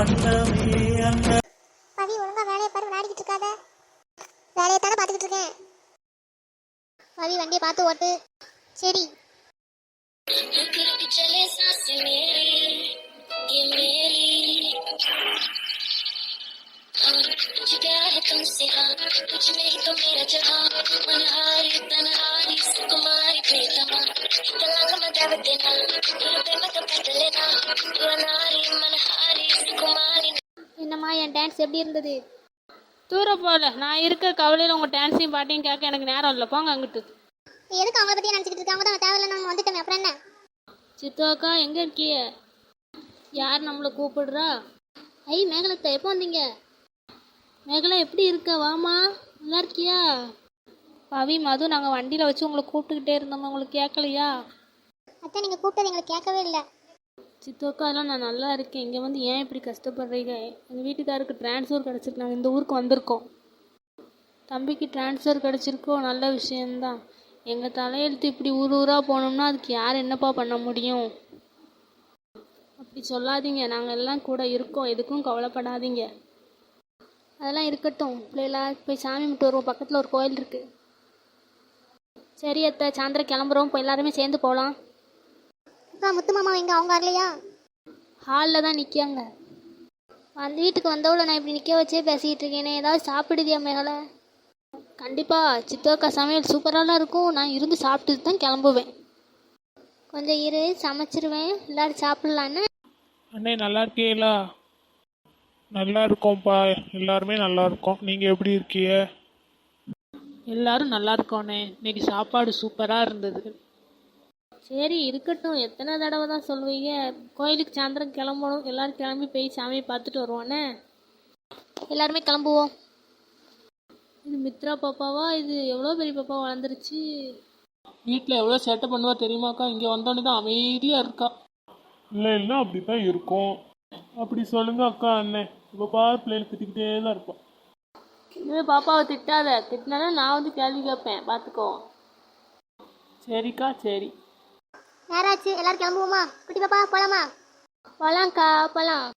அன்னமே அன்ன பவி ஒழுங்கா வேலையை பாரு விளையாடிக்கிட்டு இருக்காத வேலையை தானே பார்த்துக்கிட்டு இருக்கேன் பவி வண்டியை பார்த்து ஓட்டு சரி रुक रुक चले सांसें मेरी ये मेरी हाँ मुझे प्यार है तुमसे हाँ तुझ में ही तो मेरा जहाँ मनहारी तनहारी என்னம்மா என் டான்ஸ் எப்படி இருந்தது? தூரம் போகல நான் இருக்க கவலையில் உங்கள் டான்ஸையும் பாட்டையும் கேட்க எனக்கு நேரம் இல்லை. போங்க அங்கிட்டு. எதுக்கு அவங்க பற்றி நினச்சிக்கிட்டு இருக்காங்க தான் தேவையில்ல நாங்கள் வந்துட்டோமே. அப்புறம் என்ன? சித்தோக்கா எங்கே இருக்கிய? யார் நம்மளை கூப்பிடுறா? ஐ மேகலத்தை எப்போ வந்தீங்க? மேகலா எப்படி இருக்க? வாமா நல்லா இருக்கியா? பவி மது நாங்கள் வண்டியில் வச்சு உங்களை கூப்பிட்டுக்கிட்டே இருந்தோம். உங்களுக்கு கேட்கலையா? அத்தை நீங்க கூப்பிட்டது எங்களுக்கு கேட்கவே இல்லை. சித்து அக்கா எல்லாம் நான் நல்லா இருக்கேன். இங்கே வந்து ஏன் இப்படி கஷ்டப்படுறீங்க? எங்கள் வீட்டுக்காருக்கு ட்ரான்ஸ்ஃபர் கிடச்சிருக்கு. நாங்கள் இந்த ஊருக்கு வந்திருக்கோம். தம்பிக்கு ட்ரான்ஸ்ஃபர் கிடச்சிருக்கோ. நல்ல விஷயந்தான் எங்கள் தலையெழுத்து இப்படி ஊர் ஊராக போனோம்னா அதுக்கு யார் என்னப்பா பண்ண முடியும்? அப்படி சொல்லாதீங்க. நாங்கள் எல்லாம் கூட இருக்கோம். எதுக்கும் கவலைப்படாதீங்க. அதெல்லாம் இருக்கட்டும். பிள்ளைகளா போய் சாமி கும்பிட்டு வருவோம். பக்கத்தில் ஒரு கோயில் இருக்குது சரி அத்தை சாயந்தரம் கிளம்புறோம். போய் எல்லாருமே சேர்ந்து போகலாம் அக்கா முத்து மாமா எங்க? அவங்க வரலையா? ஹாலில் தான் நிற்காங்க அந்த வீட்டுக்கு வந்தவள நான் இப்படி நிற்க வச்சே பேசிக்கிட்டு இருக்கேனே. ஏதாவது சாப்பிடுதியா மேகலை கண்டிப்பாக சித்தோக்கா சமையல் சூப்பராலாம் இருக்கும். நான் இருந்து சாப்பிட்டுட்டு தான் கிளம்புவேன். கொஞ்சம் இரு சமைச்சிருவேன். எல்லாரும் சாப்பிடலான்னு. அண்ணே நல்லா இருக்கீங்களா? நல்லா இருக்கோம்ப்பா. எல்லாருமே நல்லா இருக்கோம். நீங்கள் எப்படி இருக்கீங்க? எல்லாரும் நல்லா இருக்கோண்ணே இன்னைக்கு சாப்பாடு சூப்பராக இருந்தது. சரி இருக்கட்டும். எத்தனை தடவை தான் சொல்லுவீங்க? கோயிலுக்கு சாயந்தரம் கிளம்பணும். எல்லாரும் கிளம்பி போய் சாமியை பார்த்துட்டு வருவானே. எல்லாருமே கிளம்புவோம். இது மித்ரா பாப்பாவா? இது எவ்வளோ பெரிய பாப்பா வளர்ந்துருச்சு? வீட்டில் எவ்வளோ சேட்டை பண்ணுவா தெரியுமாக்கா? இங்கே வந்தோடனே தான் அமைதியாக இருக்கா. இல்லை இல்லை அப்படி தான் இருக்கும். அப்படி சொல்லுங்க அக்கா அண்ணே. இப்போ பாரு பிள்ளைகள் திட்டிக்கிட்டே தான் இருப்பான் இனிமேல் பாப்பாவை திட்டாத. திட்டினா நான் வந்து கேள்வி கேட்பேன். பார்த்துக்கோ சரிக்கா சரி. யாராச்சு? எல்லாரும் கிளம்புவோமா? குட்டி பாப்பா போலாமா? போலாம்க்கா போலாம்.